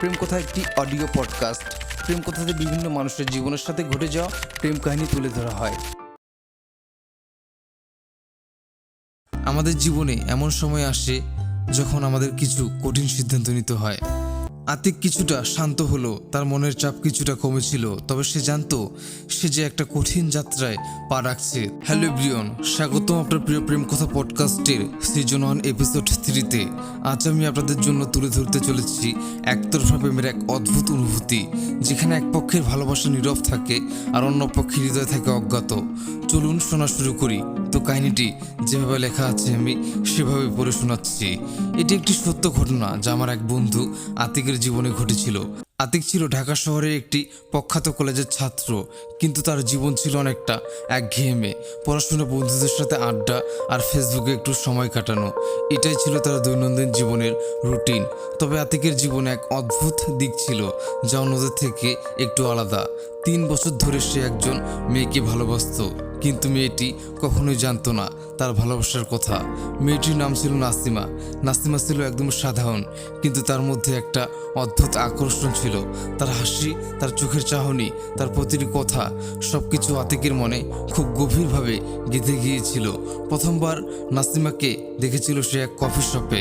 প্রেম কথা একটি audio podcast. প্রেম কথাতে বিভিন্ন মানুষের জীবনের সাথে ঘটে যাওয়া প্রেম কাহিনী তুলে ধরা হয়। আমাদের জীবনে এমন সময় আসে যখন আমাদের কিছু কঠিন সিদ্ধান্ত নিতে হয়। আতিক কিছুটা শান্ত হলো, তার মনের চাপ কিছুটা কমেছিল, তবে সে জানতো, সে যে একটা কঠিন যাত্রায় পা রাখছে। হ্যালো ব্রিয়ন স্বাগতম আপনার প্রিয় প্রেম কথা পডকাস্টের সিজন ওয়ান এপিসোড থ্রিতে আজ আমি আপনাদের জন্য তুলে ধরতে চলেছি একতরফা প্রেমের এক অদ্ভুত অনুভূতি, যেখানে এক পক্ষের ভালোবাসা নীরব থাকে আর অন্য পক্ষে হৃদয় থাকে অজ্ঞাত। চলুন শোনা শুরু করি। তো কাহিনীটি যেভাবে লেখা আছে, আমি সেভাবে পড়ে শোনাচ্ছি। এটি একটি সত্য ঘটনা যা আমার এক বন্ধু আতিকের জীবনে ঘটেছিল। আতিক ছিল ঢাকা শহরের একটি প্রখ্যাত কলেজের ছাত্র, কিন্তু তার জীবন ছিল অনেকটা একঘেয়েমে। পড়াশোনা বন্ধুদের সাথে আড্ডা আর ফেসবুকে একটু সময় কাটানো, এটাই ছিল তার দৈনন্দিন জীবনের রুটিন। তবে আতিকের জীবনে এক অদ্ভুত দিক ছিল, যা অন্যদের থেকে একটু আলাদা। তিন বছর ধরে সে একজন মেয়েকে ভালোবাসতো। কিন্তু মেয়েটি কখনোই জানতো না তার ভালোবাসার কথা। মেয়েটির নাম ছিল নাসিমা। নাসিমা ছিল একদম সাধারণ, কিন্তু তার মধ্যে একটা অদ্ভুত আকর্ষণ ছিল। তার হাসি, তার চোখের চাহনি, তার প্রতিটি কথা সব কিছু আতিকের মনে খুব গভীরভাবে গেঁথে গিয়েছিল। প্রথমবার নাসিমাকে দেখেছিল সে এক কফি শপে,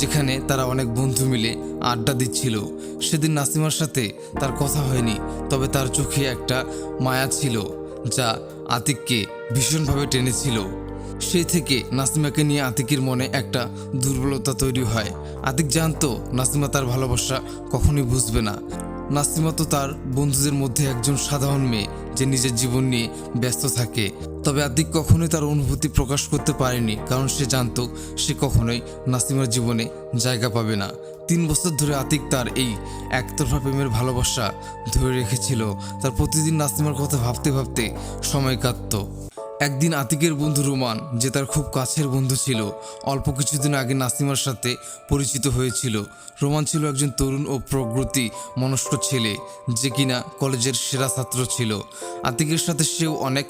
যেখানে তারা অনেক বন্ধু মিলে আড্ডা দিচ্ছিল। সেদিন নাসিমার সাথে তার কথা হয়নি, তবে তার চোখে একটা মায়া ছিল। যা আতিককে ভীষণভাবে টেনেছিল। সেই থেকে নাসিমাকে নিয়ে আতিকের মনে একটা দুর্বলতা তৈরি হয়। আতিক জানতো নাসিমা তার ভালোবাসা কখনোই বুঝবে না। নাসিমা তো তার বন্ধুদের মধ্যে একজন সাধারণ মেয়ে যে নিজের জীবন নিয়ে ব্যস্ত থাকে। তবে আতিক কখনোই তার অনুভূতি প্রকাশ করতে পারেনি, কারণ সে জানতো সে কখনোই নাসিমার জীবনে জায়গা পাবে না। তিন বছর ধরে আতিক তার এই একতরফা প্রেমের ভালোবাসা ধরে রেখেছিল। তার প্রতিদিন নাসিমার কথা ভাবতে ভাবতে সময় কাটতো। একদিন আতিকের বন্ধু রোমান, যে তার খুব কাছের বন্ধু ছিল, অল্প কিছুদিন আগে নাসিমার সাথে পরিচিত হয়েছিল। রোমান ছিল একজন তরুণ ও প্রগতি মনস্ক ছেলে, যে কিনা কলেজের সেরা ছাত্র ছিল। আতিকের সাথে সেও অনেক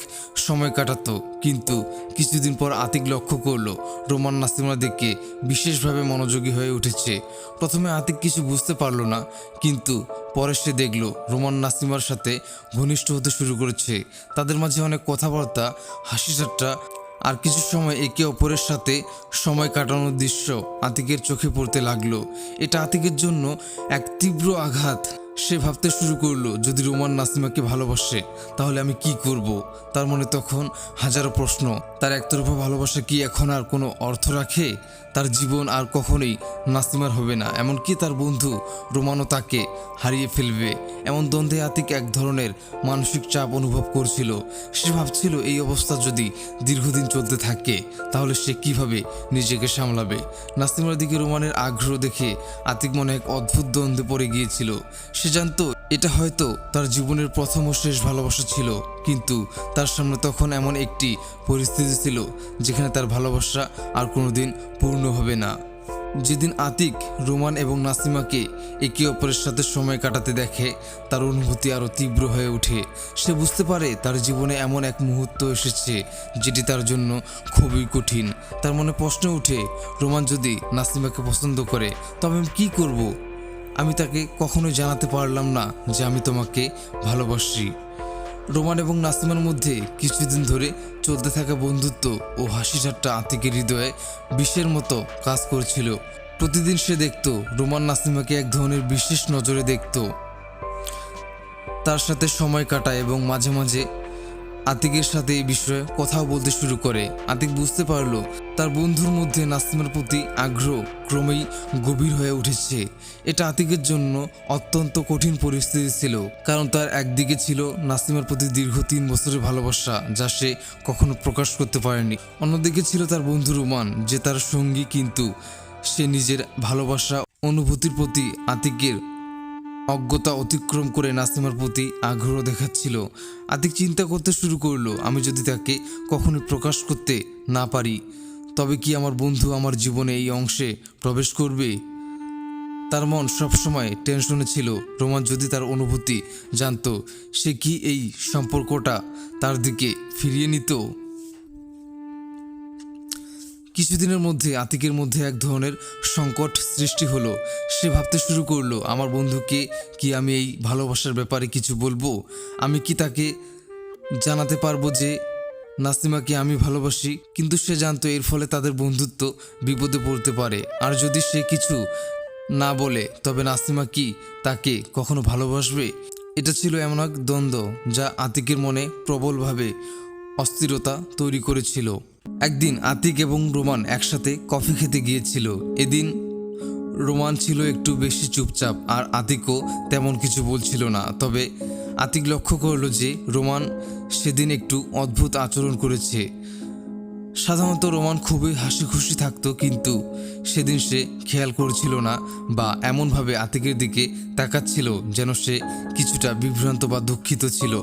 সময় কাটাত, কিন্তু কিছুদিন পর আতিক লক্ষ্য করল, রোমান নাসিমার দিকে বিশেষভাবে মনোযোগী হয়ে উঠেছে। প্রথমে আতিক কিছু বুঝতে পারল না, কিন্তু পরে সে দেখল, রোমান নাসিমার সাথে ঘনিষ্ঠ হতে শুরু করেছে। তাদের মাঝে অনেক কথাবার্তা হাসি ঠাট্টা আর কিছু সময় একে অপরের সাথে সময় কাটানোর দৃশ্য আতিকের চোখে পড়তে লাগল। এটা আতিকের জন্য এক তীব্র আঘাত। সে ভাবতে শুরু করল, যদি রোমান নাসিমাকে ভালোবাসে, তাহলে আমি কি করব? তার মনে তখন হাজারো প্রশ্ন। তার একতরফা ভালোবাসা কি এখন আর কোনো অর্থ রাখে? তার জীবন আর কখনোই নাসিমার হবে না। এমনকি তার বন্ধু রোমানও তাকে হারিয়ে ফেলবে। এমন দ্বন্দ্বে আতিক এক ধরনের মানসিক চাপ অনুভব করছিল। সে ভাবছিল, এই অবস্থা যদি দীর্ঘদিন চলতে থাকে, তাহলে সে কীভাবে নিজেকে সামলাবে? নাসিমার দিকে রোমানের আগ্রহ দেখে আতিক মনে এক অদ্ভুত দ্বন্দ্বে পড়ে গিয়েছিল। সে জানতো এটা হয়তো তার জীবনের প্রথম ও শেষ ভালোবাসা ছিল, কিন্তু তার সামনে তখন এমন একটি পরিস্থিতি ছিল যেখানে তার ভালোবাসা আর কোনোদিন পূর্ণ হবে না। যেদিন আতিক, রোমান এবং নাসিমাকে একে অপরের সাথে সময় কাটাতে দেখে, তার অনুভূতি আরও তীব্র হয়ে ওঠে। সে বুঝতে পারে তার জীবনে এমন এক মুহূর্ত এসেছে যেটি তার জন্য খুবই কঠিন। তার মনে প্রশ্ন ওঠে, রোমান যদি নাসিমাকে পছন্দ করে, তবে আমি কী করব? আমি তাকে কখনোই জানাতে পারলাম না যে আমি তোমাকে ভালোবাসি। রোমান এবং নাসিমার মধ্যে কিছুদিন ধরে চলতে থাকা বন্ধুত্ব ও হাসি ঠাট্টা আতিকের হৃদয়ে বিষের মতো কাজ করছিল। প্রতিদিন সে দেখত রোমান নাসিমাকে এক ধরনের বিশেষ নজরে দেখত। তার সাথে সময় কাটায় এবং মাঝে মাঝে আতিকের সাথে এই বিষয়ে কথাও বলতে শুরু করে। আতিক বুঝতে পারল, তার বন্ধুর মধ্যে নাসিমের প্রতি আগ্রহ ক্রমেই গভীর হয়ে উঠেছে। এটা আতিকের জন্য অত্যন্ত কঠিন পরিস্থিতি ছিল, কারণ তার একদিকে ছিল নাসিমের প্রতি দীর্ঘ তিন বছরের ভালোবাসা, যা সে কখনো প্রকাশ করতে পারেনি। অন্যদিকে ছিল তার বন্ধু রোমান যে তার সঙ্গী কিন্তু সে নিজের ভালোবাসা, অনুভূতির প্রতি আতিকের অজ্ঞতা অতিক্রম করে নাসিমার প্রতি আগ্রহ দেখাচ্ছিল। আতিক চিন্তা করতে শুরু করল, আমি যদি তাকে কখনোই প্রকাশ করতে না পারি, তবে কি আমার বন্ধু আমার জীবনে এই অংশে প্রবেশ করবে? তার মন সবসময় টেনশনে ছিল। রোমান যদি তার অনুভূতি জানতো, সে কি এই সম্পর্কটা তার দিকে ফিরিয়ে নিত? কিছুদিনের মধ্যে আতিকের মধ্যে এক ধরনের সংকট সৃষ্টি হলো। সে ভাবতে শুরু করল, আমার বন্ধুকে কি আমি এই ভালোবাসার ব্যাপারে কিছু বলব? আমি কি তাকে জানাতে পারব যে নাসিমাকে আমি ভালোবাসি? কিন্তু সে জানতো এর ফলে তাদের বন্ধুত্ব বিপদে পড়তে পারে। আর যদি সে কিছু না বলে, তবে নাসিমা কি তাকে কখনো ভালোবাসবে? এটা ছিল এমন এক দ্বন্দ্ব যা আতিকের মনে প্রবলভাবে অস্থিরতা তৈরি করেছিল। একদিন আতিক এবং রোমান একসাথে কফি খেতে গিয়েছিল। এদিন রোমান ছিল একটু বেশি চুপচাপ, আর আতিকও তেমন কিছু বলছিল না। তবে আতিক লক্ষ্য করল যে রোমান সেদিন একটু অদ্ভুত আচরণ করেছে। সাধারণত রোমান খুবই হাসি খুশি থাকতো, কিন্তু সেদিন সে খেয়াল করছিল না বা এমনভাবে আতিকের দিকে তাকাচ্ছিল যেন সে কিছুটা বিভ্রান্ত বা দুঃখিত ছিল।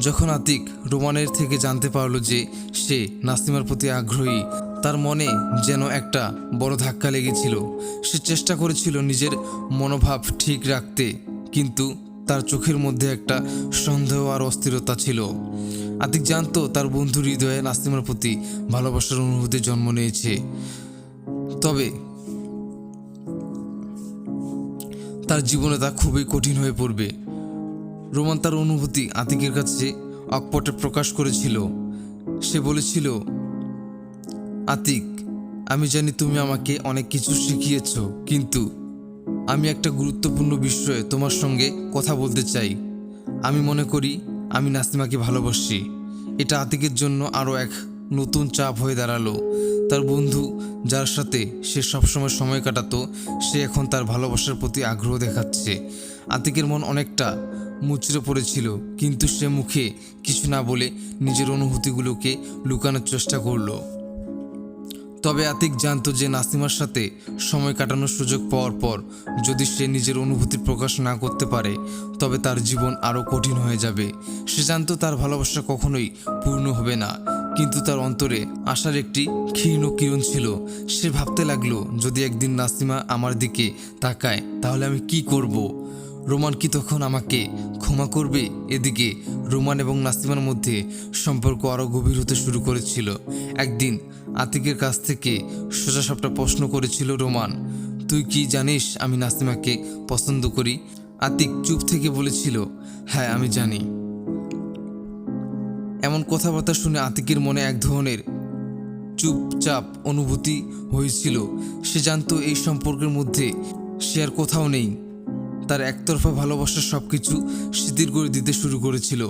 যখন আতিক রোমানের থেকে জানতে পারল যে সে নাসিমার প্রতি আগ্রহী, তার মনে যেন একটা বড় ধাক্কা লেগেছিল। সে চেষ্টা করেছিল নিজের মনোভাব ঠিক রাখতে, কিন্তু তার চোখের মধ্যে একটা সন্দেহ আর অস্থিরতা ছিল। আতিক জানতো তার বন্ধুর হৃদয়ে নাসিমার প্রতি ভালোবাসার অনুভূতি জন্ম নিয়েছে। তবে তার জীবনে তা খুবই কঠিন হয়ে পড়বে। রোমান তার অনুভূতি আতিকের কাছে অকপটে প্রকাশ করেছিল। সে বলেছিল, আতিক, আমি জানি তুমি আমাকে অনেক কিছু শিখিয়েছ, কিন্তু আমি একটা গুরুত্বপূর্ণ বিষয়ে তোমার সঙ্গে কথা বলতে চাই। আমি মনে করি আমি নাসিমাকে ভালোবাসি। এটা আতিকের জন্য আরও এক নতুন চাপ হয়ে দাঁড়াল। তার বন্ধু যার সাথে সে সবসময় সময় কাটাতো, সে এখন তার ভালোবাসার প্রতি আগ্রহ দেখাচ্ছে। আতিকের মন অনেকটা মুচড়ে পড়েছিল। কিন্তু সে মুখে কিছু না বলে নিজের অনুভূতিগুলোকে লুকানোর চেষ্টা করল। তবে আতিক জানতো যে নাসিমার সাথে সময় কাটানোর সুযোগ পাওয়ার পর যদি সে নিজের অনুভূতি প্রকাশ না করতে পারে, তবে তার জীবন আরও কঠিন হয়ে যাবে। সে জানতো তার ভালোবাসা কখনোই পূর্ণ হবে না, কিন্তু তার অন্তরে আশার একটি ক্ষীণ কিরণ ছিল। সে ভাবতে লাগল, যদি একদিন নাসিমা আমার দিকে তাকায়, তাহলে আমি কি করব। রোমান কি তখন আমাকে ক্ষমা করবে? এদিকে রোমান এবং নাসিমার মধ্যে সম্পর্ক আরও গভীর হতে শুরু করেছিল। একদিন আতিকের কাছ থেকে সোজা সাপটা প্রশ্ন করেছিল রোমান, তুই কি জানিস আমি নাসিমাকে পছন্দ করি? আতিক চুপ থেকে বলেছিল হ্যাঁ আমি জানি। এমন কথাবার্তা শুনে আতিকের মনে এক ধরনের চুপচাপ অনুভূতি হয়েছিল। সে জানতো এই সম্পর্কের মধ্যে সে আর কোথাও নেই। তার একতরফা ভালোবাসার সব কিছু শিথিল করে দিতে শুরু করেছিল।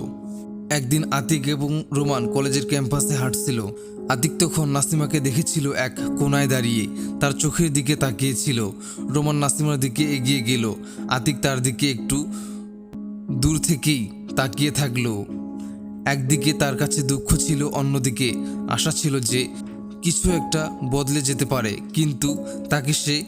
একদিন আতিক এবং রোমান কলেজের ক্যাম্পাসে হাঁটছিল। আতিক তখন নাসিমাকে দেখেছিল এক কোনায় দাঁড়িয়ে, তার চোখের দিকে তাকিয়েছিল। রোমান নাসিমার দিকে এগিয়ে গেল। আতিক তার দিকে একটু দূর থেকেই তাকিয়ে থাকল। একদিকে তার কাছে দুঃখ ছিল, অন্যদিকে আশা ছিল যে কিছু একটা বদলে যেতে পারে। কিন্তু তাকে সে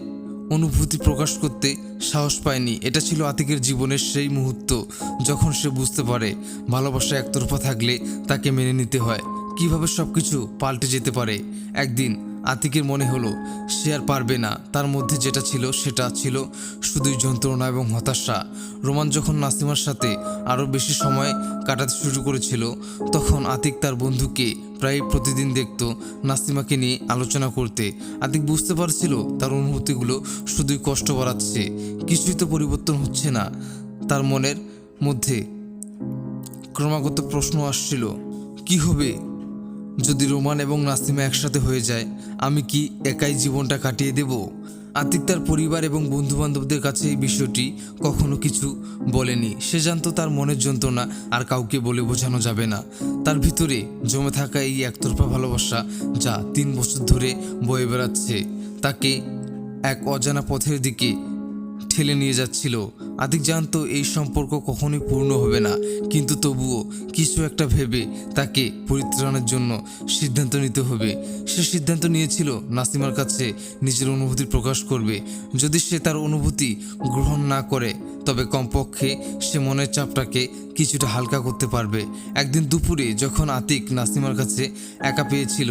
অনুভূতি প্রকাশ করতে সাহস পায়নি। এটা ছিল আতিকের জীবনের সেই মুহূর্ত, যখন সে বুঝতে পারে ভালোবাসা একতরফা থাকলে তাকে মেনে নিতে হয়। কীভাবে সব কিছু পাল্টে যেতে পারে? একদিন আতিকের মনে হলো, সে আর পারবে না। তার মধ্যে যেটা ছিল সেটা ছিল শুধুই যন্ত্রণা এবং হতাশা। রোমান যখন নাসিমার সাথে আরও বেশি সময় কাটাতে শুরু করেছিল, তখন আতিক তার বন্ধুকে প্রায় প্রতিদিন দেখত নাসিমাকে নিয়ে আলোচনা করতে। আতিক বুঝতে পারছিল তার অনুভূতিগুলো শুধুই কষ্ট বাড়াচ্ছে। কিছুই তো পরিবর্তন হচ্ছে না। তার মনের মধ্যে ক্রমাগত প্রশ্ন আসছিল, কি হবে? যদি রোমান এবং নাসিমা একসাথে হয়ে যায়, আমি কি একাই জীবনটা কাটিয়ে দেব? আতিক তার পরিবার এবং বন্ধু বান্ধবদের কাছে এই বিষয়টি কখনো কিছু বলেনি। সে জানতো তার মনের যন্ত্রণা আর কাউকে বলে বোঝানো যাবে না। তার ভিতরে জমে থাকা এই একতরফা ভালোবাসা যা তিন বছর ধরে বয়ে বেড়াচ্ছে, তাকে এক অজানা পথের দিকে ঠেলে নিয়ে যাচ্ছিল। আতিক জানতো এই সম্পর্ক কখনোই পূর্ণ হবে না, কিন্তু তবুও কিছু একটা ভেবে তাকে পরিত্রাণের জন্য সিদ্ধান্ত নিতে হবে। সে সিদ্ধান্ত নিয়েছিল, নাসিমার কাছে নিজের অনুভূতি প্রকাশ করবে। যদি সে তার অনুভূতি গ্রহণ না করে, তবে কমপক্ষে সে মনের চাপটাকে কিছুটা হালকা করতে পারবে। একদিন দুপুরে যখন আতিক নাসিমার কাছে একা পেয়েছিল,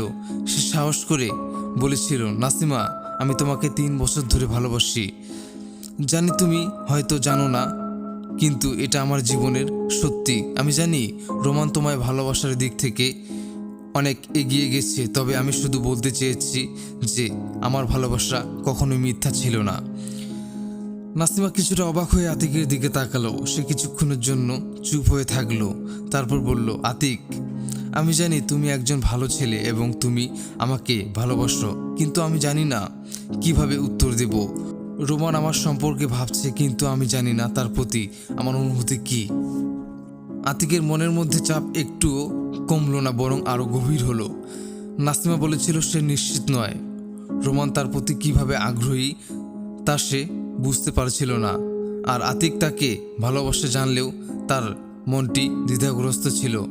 সে সাহস করে বলেছিল, নাসিমা, আমি তোমাকে তিন বছর ধরে ভালোবাসি। জানি তুমি হয়তো জানো না, কিন্তু এটা আমার জীবনের সত্যি। আমি জানি রোমান তোমায় ভালোবাসার দিক থেকে অনেক এগিয়ে গেছে, তবে আমি শুধু বলতে চেয়েছি যে আমার ভালোবাসা কখনোই মিথ্যা ছিল না। নাসিমা কিছুটা অবাক হয়ে আতিকের দিকে তাকালো। সে কিছুক্ষণের জন্য চুপ হয়ে থাকল, তারপর বলল, আতিক, আমি জানি তুমি একজন ভালো ছেলে এবং তুমি আমাকে ভালোবাসো, কিন্তু আমি জানি না কীভাবে উত্তর দেব। রোমান আমার সম্পর্কে ভাবছে, কিন্তু আমি জানি না তার প্রতি আমার অনুভূতি কী। আতিকের মনের মধ্যে চাপ একটুও কমলো না, বরং আরও গভীর হলো। নাসিমা বলেছিল সে নিশ্চিত নয়। রোমান তার প্রতি কীভাবে আগ্রহী, তা সে বুঝতে পারছিল না। আর আতিক তাকে ভালোবাসে জানলেও তার মনটি দ্বিধাগ্রস্ত ছিল।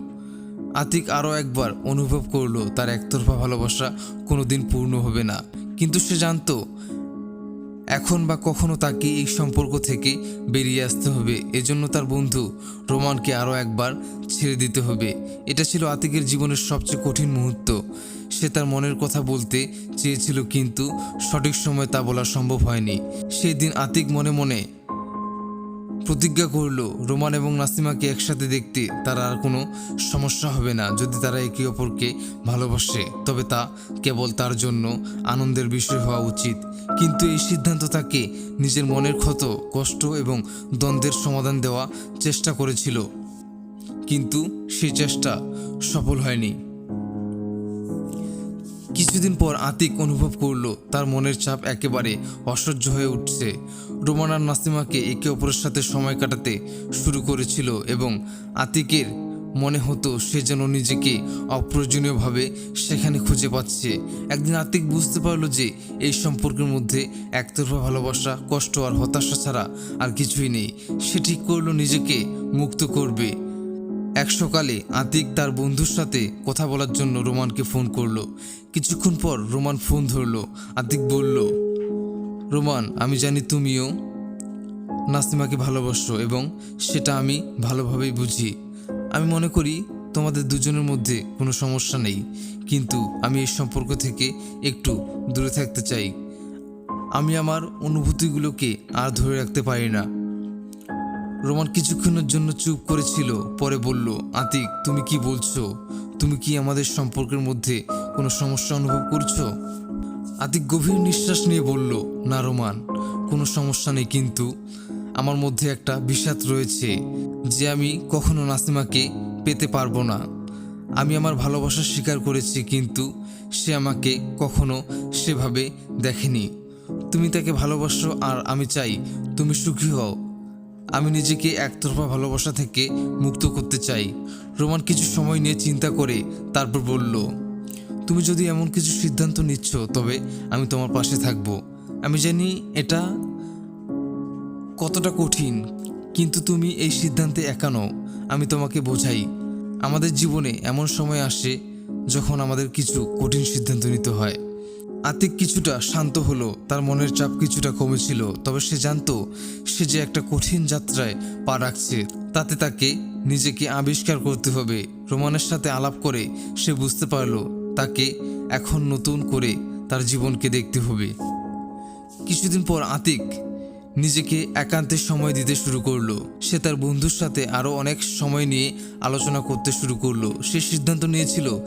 আতিক আরও একবার অনুভব করল, তার একতরফা ভালোবাসা কোনোদিন পূর্ণ হবে না। কিন্তু সে জানতো এখন বা কখনো তাকে এই সম্পর্ক থেকে বেরিয়ে আসতে হবে। এজন্য তার বন্ধু রোমানকে আরও একবার ছেড়ে দিতে হবে। এটা ছিল আতিকের জীবনের সবচেয়ে কঠিন মুহূর্ত। সে তার মনের কথা বলতে চেয়েছিল, কিন্তু সঠিক সময় তা বলা সম্ভব হয়নি। সেই দিন আতিক মনে মনে প্রতিজ্ঞা করল রোমান এবং নাসিমাকে একসাথে দেখতে। তার আর কোনো সমস্যা হবে না। যদি তারা একে অপরকে ভালোবাসে, তবে তা কেবল তার জন্য আনন্দের বিষয় হওয়া উচিত। কিন্তু এই সিদ্ধান্ত তাকে নিজের মনের ক্ষত, কষ্ট এবং দ্বন্দ্বের সমাধান দেওয়া চেষ্টা করেছিল। কিন্তু সেই চেষ্টা সফল হয়নি। কিছুদিন পর আতিক অনুভব করল, তার মনের চাপ একেবারে অসহ্য হয়ে উঠছে। রোমান আর নাসিমাকে একে অপরের সাথে সময় কাটাতে শুরু করেছিল এবং আতিকের মনে হতো সে যেন নিজেকে অপ্রয়োজনীয়ভাবে সেখানে খুঁজে পাচ্ছে। একদিন আতিক বুঝতে পারল যে এই সম্পর্কের মধ্যে একতরফা ভালোবাসা, কষ্ট আর হতাশা ছাড়া আর কিছুই নেই। সে ঠিক করল নিজেকে মুক্ত করবে। এক সকালে আতিক তার বন্ধুর সাথে কথা বলার জন্য রোমানকে ফোন করল। কিছুক্ষণ পর রোমান ফোন ধরলো। আতিক বলল, রোমান, আমি জানি তুমিও নাসিমাকে ভালোবাসো এবং সেটা আমি ভালোভাবেই বুঝি। আমি মনে করি তোমাদের দুজনের মধ্যে কোনো সমস্যা নেই, কিন্তু আমি এই সম্পর্ক থেকে একটু দূরে থাকতে চাই। আমি আমার অনুভূতিগুলোকে আর ধরে রাখতে পারি না। রোমান কিছুক্ষণের জন্য চুপ করেছিল, পরে বলল, আতিক, তুমি কি বলছো? তুমি কি আমাদের সম্পর্কের মধ্যে কোনো সমস্যা অনুভব করছ? আতিক গভীর নিঃশ্বাস নিয়ে বলল, না রোমান, কোনো সমস্যা নেই, কিন্তু আমার মধ্যে একটা বিষাদ রয়েছে যে আমি কখনো নাসিমাকে পেতে পারব না। আমি আমার ভালোবাসা স্বীকার করেছি, কিন্তু সে আমাকে কখনো সেভাবে দেখেনি। তুমি তাকে ভালোবাসো আর আমি চাই তুমি সুখী হও। আমি নিজেকে একতরফা ভালোবাসা থেকে মুক্ত করতে চাই। রোমান কিছু সময় নিয়ে চিন্তা করে তারপর বলল, তুমি যদি এমন কিছু সিদ্ধান্ত নিচ্ছ, তবে আমি তোমার পাশে থাকব। আমি জানি এটা কতটা কঠিন, কিন্তু তুমি এই সিদ্ধান্তে একা নও। আমি তোমাকে বোঝাই, আমাদের জীবনে এমন সময় আসে যখন আমাদের কিছু কঠিন সিদ্ধান্ত নিতে হয়। আতিক কিছুটা শান্ত হলো, তার মনের চাপ কিছুটা কমেছিল, তবে সে জানতো সে যে একটা কঠিন যাত্রায় পা রাখছে, তাতে তাকে নিজেকে আবিষ্কার করতে হবে। রোমানের সাথে আলাপ করে সে বুঝতে পারল, তাকে এখন নতুন করে তার জীবনকে দেখতে হবে। কিছুদিন পর আতিক নিজেকে একান্তে সময় দিতে শুরু করল। সে তার বন্ধুর সাথে আরও অনেক সময় নিয়ে আলোচনা করতে শুরু করল। সে সিদ্ধান্ত নিয়েছিল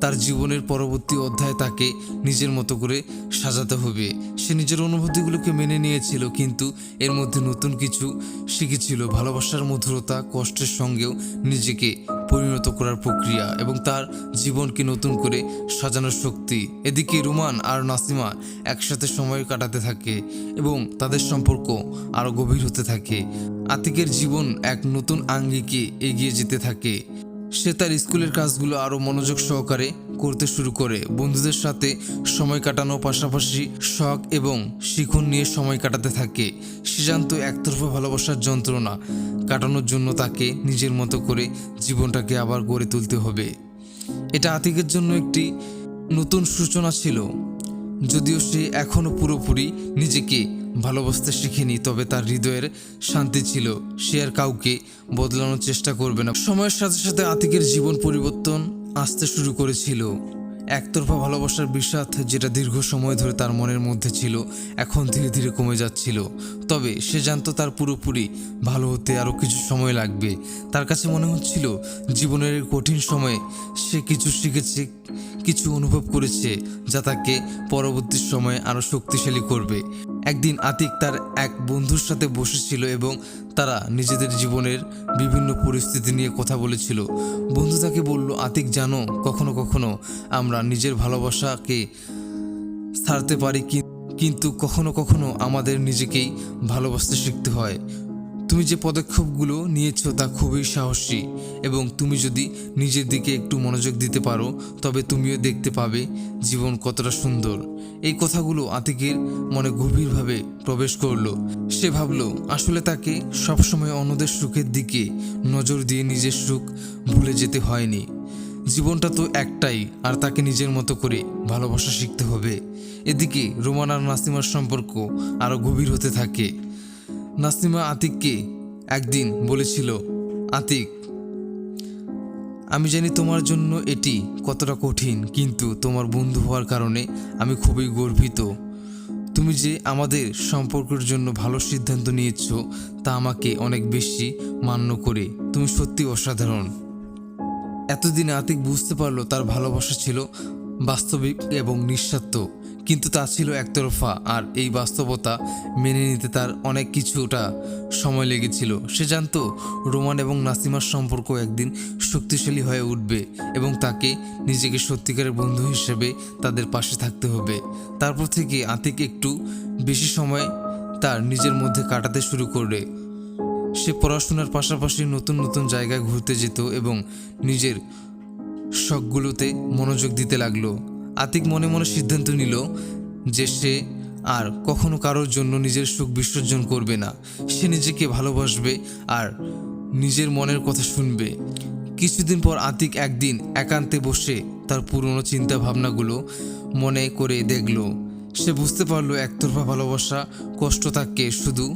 তার জীবনের পরবর্তী অধ্যায় তাকে নিজের মতো করে সাজাতে হবে। সে নিজের অনুভূতিগুলোকে মেনে নিয়েছিল, কিন্তু এর মধ্যে নতুন কিছু শিখেছিল। ভালোবাসার মধুরতা কষ্টের সঙ্গেও নিজেকে পরিণত করার প্রক্রিয়া এবং তার জীবনকে নতুন করে সাজানোর শক্তি। এদিকে রুমান আর নাসিমা একসাথে সময় কাটাতে থাকে এবং তাদের সম্পর্ক আরও গভীর হতে থাকে। আতিকের জীবন এক নতুন আঙ্গিকে এগিয়ে যেতে থাকে। সে তার স্কুলের কাজগুলো আরও মনোযোগ সহকারে করতে শুরু করে। বন্ধুদের সাথে সময় কাটানোর পাশাপাশি শখ এবং শিখন নিয়ে সময় কাটাতে থাকে। সে জানতো একতরফা ভালোবাসার যন্ত্রণা কাটানোর জন্য তাকে নিজের মতো করে জীবনটাকে আবার গড়ে তুলতে হবে। এটা আতিকের জন্য একটি নতুন সূচনা ছিল। যদিও সে এখনও পুরোপুরি নিজেকে ভালোবাসতে শিখেনি, তবে তার হৃদয়ের শান্তি ছিল। সে আর কাউকে বদলানোর চেষ্টা করবে না। সময়ের সাথে সাথে আতিকের জীবন পরিবর্তন আসতে শুরু করেছিল। একতরফা ভালোবাসার বিষাদ যেটা দীর্ঘ সময় ধরে তার মনের মধ্যে ছিল, এখন ধীরে ধীরে কমে যাচ্ছিল। তবে সে জানতো তার পুরোপুরি ভালো হতে আরও কিছু সময় লাগবে। তার কাছে মনে হচ্ছিল, জীবনের কঠিন সময়ে সে কিছু শিখেছে, কিছু অনুভব করেছে, যা তাকে পরবর্তী সময়ে আরও শক্তিশালী করবে। একদিন আতিক তার এক বন্ধুর সাথে বসেছিল এবং তারা নিজেদের জীবনের বিভিন্ন পরিস্থিতি নিয়ে কথা বলেছিল। বন্ধু তাকে বলল, আতিক, জানো, কখনো কখনো আমরা নিজের ভালোবাসাকে সারতে পারি কিন্তু কখনো কখনো আমাদের নিজেকেই ভালোবাসতে শিখতে হয়। তুমি যে পদক্ষেপগুলো নিয়েছো তা খুবই সাহসী, এবং তুমি যদি নিজের দিকে একটু মনোযোগ দিতে পারো, তবে তুমিও দেখতে পাবে জীবন কতটা সুন্দর। এই কথাগুলো আতিকের মনে গভীরভাবে প্রবেশ করল। সে ভাবলো, আসলে তাকে সবসময় অন্যদের সুখের দিকে নজর দিয়ে নিজের সুখ ভুলে যেতে হয়নি। জীবনটা তো একটাই, আর তাকে নিজের মতো করে ভালোবাসা শিখতে হবে। এদিকে রোমান আর নাসিমার সম্পর্ক আরও গভীর হতে থাকে। নাসিমা আতিককে একদিন বলেছিল, আতিক, আমি জানি তোমার জন্য এটি কতটা কঠিন, কিন্তু তোমার বন্ধু হওয়ার কারণে আমি খুবই গর্বিত। তুমি যে আমাদের সম্পর্কের জন্য ভালো সিদ্ধান্ত নিয়েছো, তা আমাকে অনেক বেশি মান্য করে। তুমি সত্যি অসাধারণ। এতদিন আতিক বুঝতে পারল তার ভালোবাসা ছিল বাস্তবিক এবং নিঃস্বার্থ। কিন্তু তা ছিল একতরফা আর এই বাস্তবতা মেনে নিতে তার অনেক কিছুটা সময় লেগেছিল। সে জানতো, রোমান এবং নাসিমার সম্পর্ক একদিন শক্তিশালী হয়ে উঠবে এবং তাকে নিজেকে সত্যিকারের বন্ধু হিসেবে তাদের পাশে থাকতে হবে। তারপর থেকে আতিক একটু বেশি সময় তার নিজের মধ্যে কাটাতে শুরু করবে সে পড়াশোনার পাশাপাশি নতুন নতুন জায়গায় ঘুরতে যেত এবং নিজের শখগুলোতে মনোযোগ দিতে লাগল। আতিক মনে মনে সিদ্ধান্ত নিল যে সে আর কখনো কারোর জন্য নিজের সুখ বিসর্জন করবে না। সে নিজেকে ভালোবাসবে আর নিজের মনের কথা শুনবে। কিছুদিন পর আতিক একদিন একান্তে বসে তার পুরনো চিন্তা ভাবনাগুলো মনে করে দেখল। সে বুঝতে পারল একতরফা ভালোবাসা, কষ্ট তাকে শুধু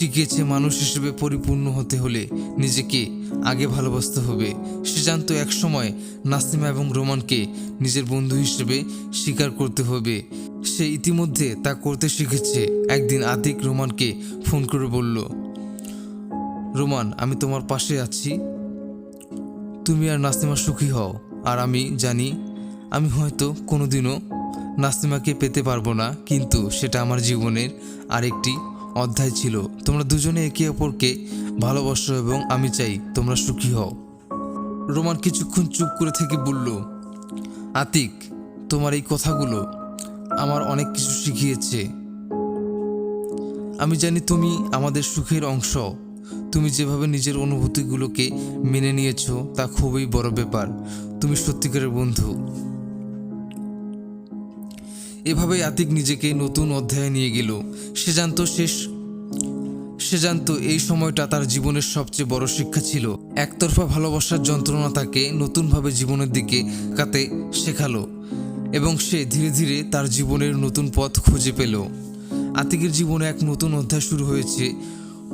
শিখিয়েছে মানুষ হিসেবে পরিপূর্ণ হতে হলে নিজেকে আগে ভালোবাসতে হবে। সে জানতো একসময় নাসিমা এবং রোমানকে নিজের বন্ধু হিসেবে স্বীকার করতে হবে। সে ইতিমধ্যে তা করতে শিখেছে। একদিন আতিক রোমানকে ফোন করে বলল, রোমান, আমি তোমার পাশে আছি। তুমি আর নাসিমা সুখী হও, আর আমি জানি আমি হয়তো কোনোদিনও নাসিমাকে পেতে পারব না, কিন্তু সেটা আমার জীবনের আরেকটি অধ্যায় ছিল, তোমরা দুজনে একে অপরকে ভালোবাসো এবং আমি চাই তোমরা সুখী হও। রোমান কিছুক্ষণ চুপ করে থেকে বলল, আতিক, তোমার এই কথাগুলো আমার অনেক কিছু শিখিয়েছে। আমি জানি তুমি আমাদের সুখের অংশ। তুমি যেভাবে নিজের অনুভূতিগুলোকে মেনে নিয়েছো তা খুবই বড় ব্যাপার। তুমি সত্যিকারের বন্ধু। এভাবেই আতিক নিজেকে নতুন অধ্যায়ে নিয়ে গেল। সে জানতো শেষ সে জানতো এই সময়টা তার জীবনের সবচেয়ে বড় শিক্ষা ছিল। একতরফা ভালোবাসার যন্ত্রণা তাকে নতুনভাবে জীবনের দিকে কাতে শেখালো এবং সে ধীরে ধীরে তার জীবনের নতুন পথ খুঁজে পেল। আতিকের জীবনে এক নতুন অধ্যায় শুরু হয়েছে।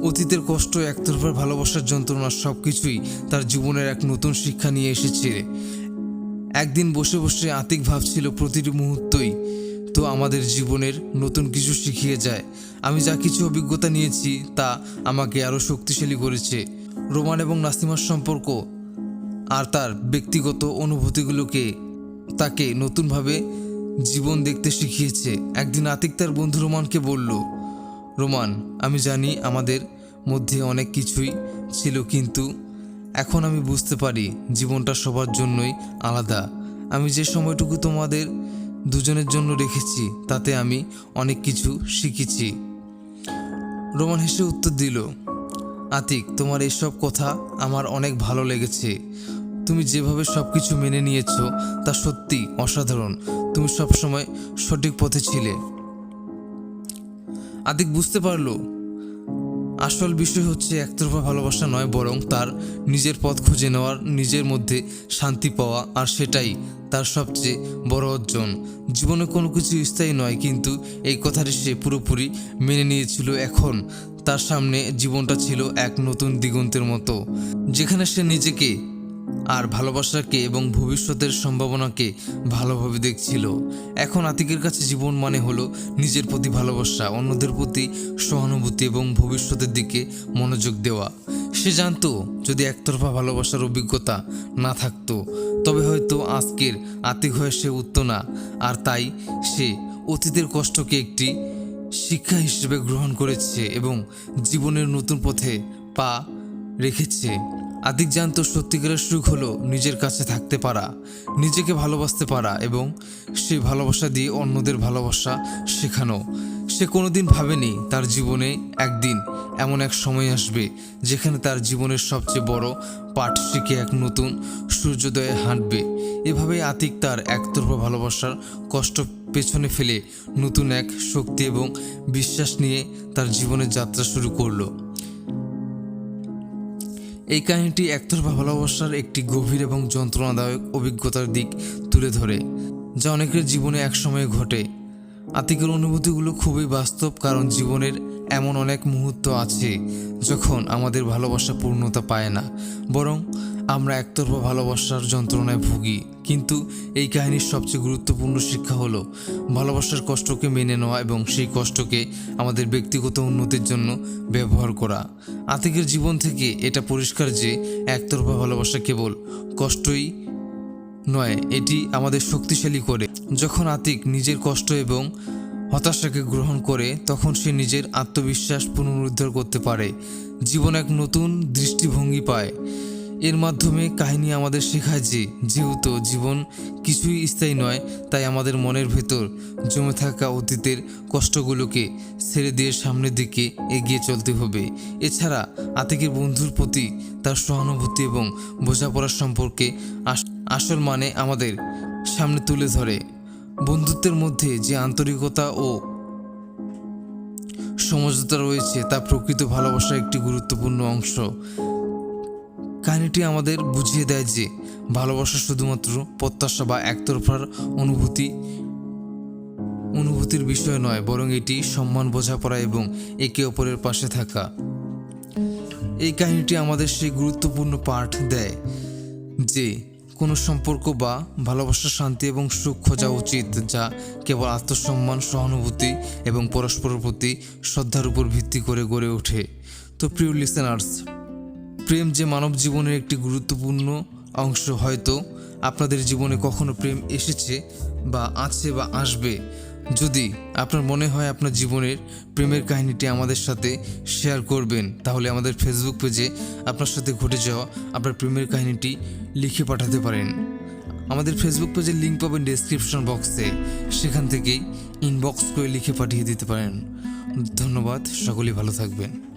অতীতের কষ্ট, একতরফার ভালোবাসার যন্ত্রণা সব কিছুই তার জীবনের এক নতুন শিক্ষা নিয়ে এসেছে। একদিন বসে বসে আতিক ভাবছিল প্রতিটি মুহূর্তই তো আমাদের জীবনের নতুন কিছু শিখিয়ে যায়। আমি যা কিছু অভিজ্ঞতা নিয়েছি তা আমাকে আরও শক্তিশালী করেছে। রোমান এবং নাসিমার সম্পর্ক আর তার ব্যক্তিগত অনুভূতিগুলোকে তাকে নতুনভাবে জীবন দেখতে শিখিয়েছে। একদিন আতিক তার বন্ধু রোমানকে বলল, রোমান, আমি জানি আমাদের মধ্যে অনেক কিছুই ছিল, কিন্তু এখন আমি বুঝতে পারি জীবনটা সবার জন্যই আলাদা। আমি যে সময়টুকু তোমাদের দুজনের জন্য রেখেছি, তাতে আমি অনেক কিছু শিখেছি। রোমান হেসে উত্তর দিল, আতিক, তোমার এইসব কথা আমার অনেক ভালো লেগেছে। তুমি যেভাবে সব কিছু মেনে নিয়েছ, তা সত্যি অসাধারণ। তুমি সবসময় সঠিক পথে ছিলে। আতিক বুঝতে পারল আসল বিষয় হচ্ছে, একতরফা ভালোবাসা নয়, বরং তার নিজের পথ খুঁজে নেওয়ার, নিজের মধ্যে শান্তি পাওয়া, আর সেটাই তার সবচেয়ে বড় অর্জন। জীবনে কোনো কিছু স্থায়ী নয়, কিন্তু এই কথাটি সে পুরোপুরি মেনে নিয়েছিল এখন। তার সামনে জীবনটা ছিল এক নতুন দিগন্তের মতো, যেখানে সে নিজেকে আর ভালোবাসাকে এবং ভবিষ্যতের সম্ভাবনাকে ভালোভাবে দেখছিল। এখন আতিকের কাছে জীবন মানে হলো নিজের প্রতি ভালোবাসা, অন্যদের প্রতি সহানুভূতি এবং ভবিষ্যতের দিকে মনোযোগ দেওয়া। সে জানতো, যদি একতরফা ভালোবাসার অভিজ্ঞতা না থাকতো, তবে হয়তো আজকের আতিক হয়ে সে উঠত না। আর তাই সে অতীতের কষ্টকে একটি শিক্ষা হিসেবে গ্রহণ করেছে এবং জীবনের নতুন পথে পা রেখেছে। আদিক জানতো সত্যিকারের সুখ হলো নিজের কাছে থাকতে পারা, নিজেকে ভালোবাসতে পারা এবং সেই ভালোবাসা দিয়ে অন্যদের ভালোবাসা শেখানো। সে কোনোদিন ভাবেনি তার জীবনে একদিন এমন এক সময় আসবে যেখানে তার জীবনের সবচেয়ে বড় পাঠ শিখে এক নতুন সূর্যোদয়ে হাঁটবে। এভাবেই আতিক তার একতরফা ভালোবাসার কষ্ট পেছনে ফেলে নতুন এক শক্তি এবং বিশ্বাস নিয়ে তার জীবনের যাত্রা শুরু করল। এই কাহিনীটি একতরফা ভালোবাসার একটি গভীর এবং যন্ত্রণাদায়ক অভিজ্ঞতার দিক তুলে ধরে, যা অনেকের জীবনে একসময়ে ঘটে। আতিকের অনুভূতিগুলো খুবই বাস্তব, কারণ জীবনের এমন অনেক মুহূর্ত আছে যখন আমাদের ভালোবাসা পূর্ণতা পায় না, বরং আমরা একতরফা ভালোবাসার যন্ত্রণায় ভুগি। কিন্তু এই কাহিনীর সবচেয়ে গুরুত্বপূর্ণ শিক্ষা হলো, ভালোবাসার কষ্টকে মেনে নেওয়া এবং সেই কষ্টকে আমাদের ব্যক্তিগত উন্নতির জন্য ব্যবহার করা। আতিকের জীবন থেকে এটা পরিষ্কার যে একতরফা ভালোবাসা কেবল কষ্টই নয়, এটি আমাদের শক্তিশালী করে। যখন আতিক নিজের কষ্ট এবং হতাশাকে গ্রহণ করে তখন সে নিজের আত্মবিশ্বাস পুনরুদ্ধার করতে পারে। জীবন এক নতুন দৃষ্টিভঙ্গি পায়। এর মাধ্যমে কাহিনী আমাদের শেখায় যে, যেহেতু জীবন কিছুই স্থায়ী নয়, তাই আমাদের মনের ভেতর জমে থাকা অতীতের কষ্টগুলোকে ছেড়ে দিয়ে সামনের দিকে এগিয়ে চলতে হবে। এছাড়া আতিকের বন্ধুর প্রতি তার সহানুভূতি এবং বোঝাপড়ার সম্পর্কে আস- আসল মানে আমাদের সামনে তুলে ধরে। বন্ধুত্বের মধ্যে যে আন্তরিকতা ও সমঝোতা রয়েছে, তা প্রকৃত ভালোবাসার একটি গুরুত্বপূর্ণ অংশ। কাহিনীটি আমাদের বুঝিয়ে দেয় যে, ভালোবাসা শুধুমাত্র প্রত্যাশা বা একতরফার অনুভূতি, অনুভূতির বিষয় নয়, বরং এটি সম্মান, বোঝাপড়া এবং একে অপরের পাশে থাকা। এই কাহিনীটি আমাদের সেই গুরুত্বপূর্ণ পাঠ দেয় যে কোনো সম্পর্ক বা ভালোবাসার শান্তি এবং সুখ খোঁজা উচিত যা কেবল আত্মসম্মান, সহানুভূতি এবং পরস্পরের প্রতি শ্রদ্ধার উপর ভিত্তি করে গড়ে ওঠে। তো প্রিয় লিসেনার্স প্রেম যে মানব জীবনের একটি গুরুত্বপূর্ণ অংশ, হয়তো আপনাদের জীবনে কখনো প্রেম এসেছে বা আছে বা আসবে। যদি আপনার মনে হয় আপনার জীবনের প্রেমের কাহিনীটি আমাদের সাথে শেয়ার করবেন, তাহলে আমাদের ফেসবুক পেজে আপনার সাথে ঘটে যাওয়া আপনার প্রেমের কাহিনীটি লিখে পাঠাতে পারেন। আমাদের ফেসবুক পেজের লিঙ্ক পাবেন ডিসক্রিপশন বক্সে সেখান থেকেই ইনবক্স করে লিখে পাঠিয়ে দিতে পারেন। ধন্যবাদ, সকলেই ভালো থাকবেন।